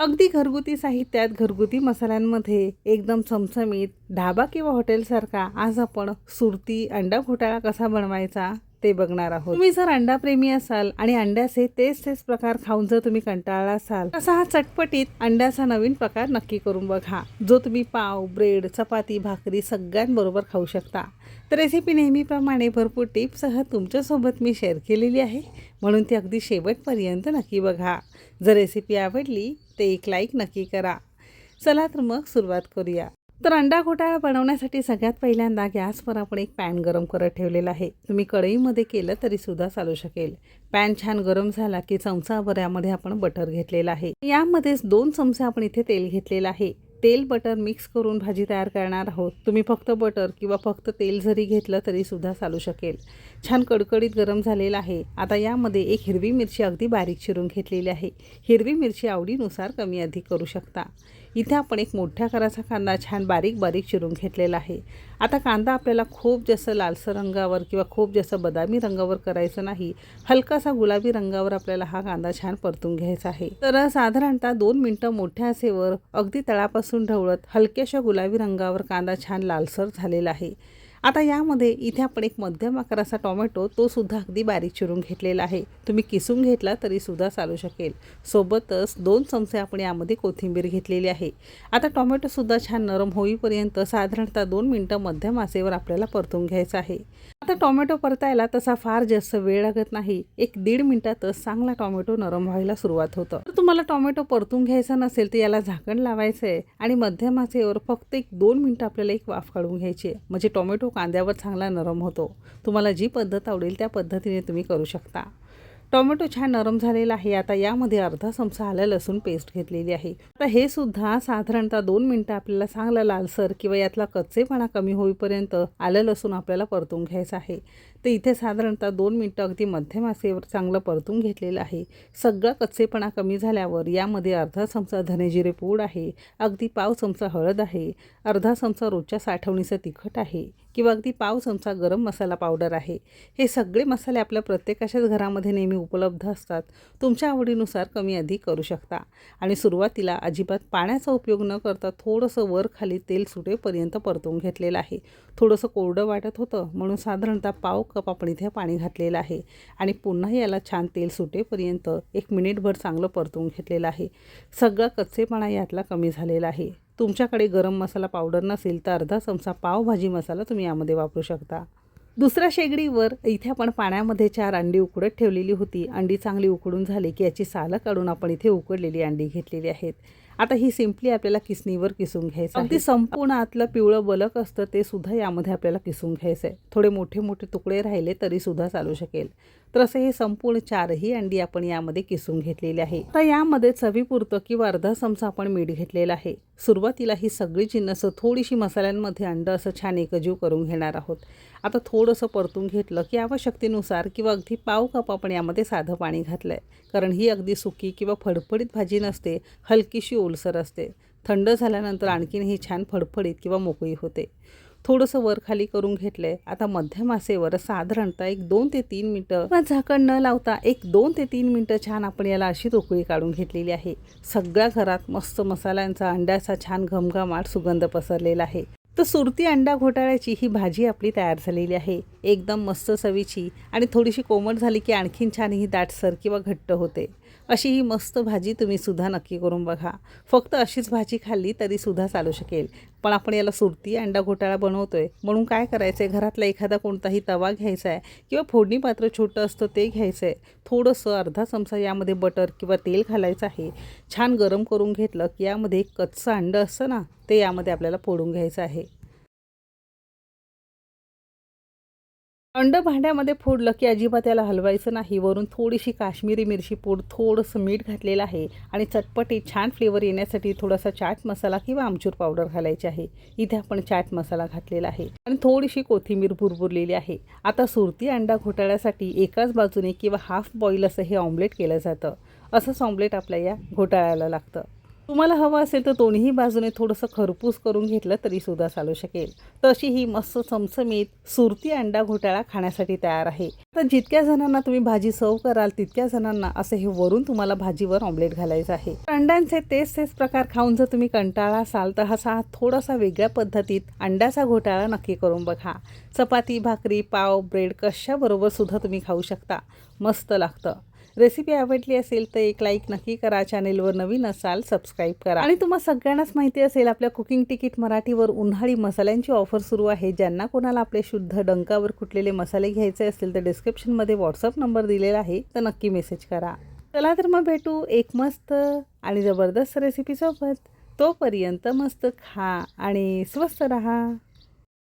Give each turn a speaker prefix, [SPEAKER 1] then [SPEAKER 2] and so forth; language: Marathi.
[SPEAKER 1] अगदी घरगुती साहित्यात घरगुती मसाल्यांमध्ये एकदम चमचमीत ढाबा किंवा हॉटेलसारखा आज आपण सुरती अंडा घोटाळा कसा बनवायचा ते बघणार आहोत. तुम्ही जर अंडा प्रेमी असाल आणि अंड्याचे तेच तेच प्रकार खाऊन जर तुम्ही कंटाळला असाल तसा हा चटपटीत अंड्याचा नवीन प्रकार नक्की करून बघा जो तुम्ही पाव ब्रेड चपाती भाकरी सगळ्यांबरोबर खाऊ शकता. तर रेसिपी नेहमीप्रमाणे भरपूर टिप्ससह तुमच्यासोबत मी शेअर केलेली आहे म्हणून ती अगदी शेवटपर्यंत नक्की बघा. जर रेसिपी आवडली ते एक लाईक नक्की करा. चला तर मग सुरुवात करूया. तर अंडा घोटाळा बनवण्यासाठी सगळ्यात पहिल्यांदा गॅसवर आपण एक पॅन गरम करत ठेवलेला आहे. तुम्ही कढईमध्ये केलं तरी सुद्धा चालू शकेल. पॅन छान गरम झाला की चमचाभर यामध्ये आपण बटर घेतलेलं आहे. यामध्येच दोन चमचे आपण इथे तेल घेतलेलं आहे. तेल बटर मिक्स करून भाजी तयार करणार आहोत. तुम्ही फक्त बटर किंवा फक्त तेल जरी घेतलं तरीसुद्धा चालू शकेल. छान कडकडीत गरम झालेलं आहे. आता यामध्ये एक हिरवी मिरची अगदी बारीक चिरून घेतलेली आहे. हिरवी मिरची आवडीनुसार कमी अधिक करू शकता. इथे आपण एक मोठ्या आकाराचा कांदा छान बारीक बारीक चिरून घेतलेला आहे. आता कांदा आपल्याला खूप जास्त लालसर रंगावर किंवा खूप जास्त बदामी रंगावर करायचं नाही हलकासा गुलाबी रंगावर आपल्याला हा कांदा छान परतून घ्यायचा आहे. तर साधारणतः दोन मिनटं मोठ्या आसेवर अगदी तळापासून ढवळत हलक्याशा गुलाबी रंगावर कांदा छान लालसर झालेला आहे. आता यामध्ये इथे आपण एक मध्यम आकाराचा टोमॅटो तो सुद्धा अगदी बारीक चिरून घेतलेला आहे. तुम्ही किसून घेतला तरीसुद्धा चालू शकेल. सोबतच दोन चमचे आपण यामध्ये कोथिंबीर घेतलेली आहे. आता टोमॅटोसुद्धा छान नरम होईपर्यंत साधारणतः दोन मिनटं मध्यम आसेवर आपल्याला परतून घ्यायचं आहे. आता टोमॅटो परतायला तसा फार जास्त वेळ लागत नाही. एक दीड मिनिटातच चांगला टोमॅटो नरम व्हायला सुरुवात होतं. तर तुम्हाला टोमॅटो परतून घ्यायचा नसेल तर याला झाकण लावायचं आहे आणि मध्यम आचेवर फक्त एक दोन मिनटं आपल्याला एक वाफ काढून घ्यायची आहे. म्हणजे टोमॅटो कांद्यावर चांगला नरम होतो. तुम्हाला जी पद्धत आवडेल त्या पद्धतीने तुम्ही करू शकता. टोमॅटो छान नरम झालेला आहे. आता यामध्ये अर्धा चमचा आलं लसूण पेस्ट घेतलेली आहे. आता हे सुद्धा साधारणतः दोन मिनटं आपल्याला चांगला लालसर किंवा यातला कच्चेपणा कमी होईपर्यंत आलं लसूण आपल्याला परतून घ्यायचं आहे. तर इथे साधारणतः दोन मिनटं अगदी मध्यम आसेवर चांगलं परतून घेतलेलं आहे. सगळा कच्चेपणा कमी झाल्यावर यामध्ये अर्धा चमचा धनेजिरे पूड आहे. अगदी पाव चमचा हळद आहे. अर्धा चमचा रोजच्या साठवणीचं तिखट आहे. किंवा अगदी पाव चमचा गरम मसाला पावडर आहे. हे सगळे मसाले आपल्या प्रत्येकाच्याच घरामध्ये नेहमी उपलब्ध असतात. तुमच्या आवडीनुसार कमी अधिक करू शकता. आणि सुरुवातीला अजिबात पाण्याचा उपयोग न करता थोडंसं वर खाली तेल सुटेपर्यंत परतवून घेतलेलं आहे. थोडंसं कोरडं वाटत होतं म्हणून साधारणतः पाव कप आपण इथे पाणी घातलेलं आहे. आणि पुन्हा याला छान तेल सुटेपर्यंत एक मिनिटभर चांगलं परतवून घेतलेलं आहे. सगळा कच्चेपणा यातला कमी झालेला आहे. तुमच्याकडे गरम मसाला पावडर नसेल तर अर्धा चमचा पावभाजी मसाला तुम्ही यामध्ये वापरू शकता. दुसऱ्या शेगडीवर इथे आपण पाण्यामध्ये चार अंडी उकडत ठेवलेली होती. अंडी चांगली उकडून झाली की याची सालं काढून आपण इथे उकडलेली अंडी घेतलेली आहेत. आता ही सिम्पली आपल्याला किसणीवर किसून घ्यायचं अगदी संपूर्ण आतलं पिवळं बलक असतं ते सुद्धा यामध्ये आपल्याला किसून घ्यायचं आहे. थोडे मोठे मोठे तुकडे राहिले तरी सुद्धा चालू शकेल. तर असं हे संपूर्ण चारही अंडी आपण यामध्ये किसून घेतलेली आहे. तर यामध्ये चवीपुरतं किंवा अर्धा चमचा आपण मीठ घेतलेलं आहे. सुरुवातीला ही सगळी जिन्नस थोडीशी मसाल्यांमध्ये अंड असं छान एकजीव करून घेणार आहोत. आता थोडंसं परतून घेतलं की आवश्यकतेनुसार किंवा अगदी पाव कप आपण यामध्ये साधं पाणी घातलं आहे कारण ही अगदी सुकी किंवा फडफडीत भाजी नसते हलकीशी ओलसर असते. थंड झाल्यानंतर आणखीन ही छान फडफडीत किंवा मोकळी होते. थोडंसं वर खाली करून घेतलंय. आता मध्यम आसेवर साधारणतः एक दोन ते तीन मिनटं किंवा झाकण न लावता एक दोन ते तीन मिनटं छान आपण याला अशी रोकळी काढून घेतलेली आहे. सगळ्या घरात मस्त मसाल्यांचा अंड्याचा छान घमघमाट सुगंध पसरलेला आहे. तर सुरती अंडा घोटाळ्याची ही भाजी आपली तयार झालेली आहे. एकदम मस्त चवीची आणि थोडीशी कोमट झाली की आणखीन छान ही दाटसर किंवा घट्ट होते. अशी ही मस्त भाजी तुम्ही सुद्धा नक्की करून बघा. फक्त अशीच भाजी खाल्ली तरी सुद्धा चालू शकेल. पण आपण याला सुरती अंडा घोटाळा बनवतो आहे म्हणून काय करायचं आहे घरातला एखादा कोणताही तवा घ्यायचा आहे किंवा फोडणी पात्र छोटं असतं ते घ्यायचं आहे थोडंसं अर्धा चमचा यामध्ये बटर किंवा तेल घालायचं आहे. छान गरम करून घेतलं की यामध्ये एक कच्चं अंडं असतं ना ते यामध्ये आपल्याला फोडून घ्यायचं आहे. अंड भांड्यामध्ये फोडलं की अजिबात त्याला हलवायचं नाही. वरून थोडीशी काश्मीरी मिरची पूड थोडंसं मीठ घातलेलं आहे आणि चटपटी छान फ्लेवर येण्यासाठी थोडासा चाट मसाला किंवा आमचूर पावडर घालायची आहे. इथे आपण चाट मसाला घातलेला आहे आणि थोडीशी कोथिंबीर भुरभुरलेली आहे. आता सुरती अंडा घोटाळ्यासाठी एकाच बाजूने किंवा हाफ बॉईल असं हे ऑमलेट केलं जातं. असंच ऑमलेट आपल्या या घोटाळ्याला लागतं. तुम्हाला हवं असेल तर दोन्ही बाजूने थोडंसं खरपूस करून घेतलं तरी सुद्धा चालू शकेल. तशी ही मस्त चमचमीत सुरती अंडा घोटाळा खाण्यासाठी तयार आहे. तर जितक्या जणांना तुम्ही भाजी सर्व कराल तितक्या जणांना असं हे वरून तुम्हाला भाजीवर ऑमलेट घालायचं आहे. अंड्यांचे तेच तेच प्रकार खाऊन जर तुम्ही कंटाळा असाल तर असा थोडासा वेगळ्या पद्धतीत अंड्याचा घोटाळा नक्की करून बघा. चपाती भाकरी पाव ब्रेड कशाबरोबर सुद्धा तुम्ही खाऊ शकता. मस्त लागतं. रेसिपी आवडली असेल तर एक लाईक नक्की करा. चॅनेलवर नवीन असाल सबस्क्राईब करा. आणि तुम्हाला सगळ्यांनाच माहिती असेल आपल्या कुकिंग तिकीट मराठीवर उन्हाळी मसाल्यांची ऑफर सुरू आहे. ज्यांना कोणाला आपले शुद्ध डंकावर कुठलेले मसाले घ्यायचे असतील तर डिस्क्रिप्शनमध्ये व्हॉट्सअप नंबर दिलेला आहे तर नक्की मेसेज करा. चला तर मग भेटू एक मस्त आणि जबरदस्त रेसिपीसोबत तोपर्यंत मस्त खा आणि स्वस्त रहा.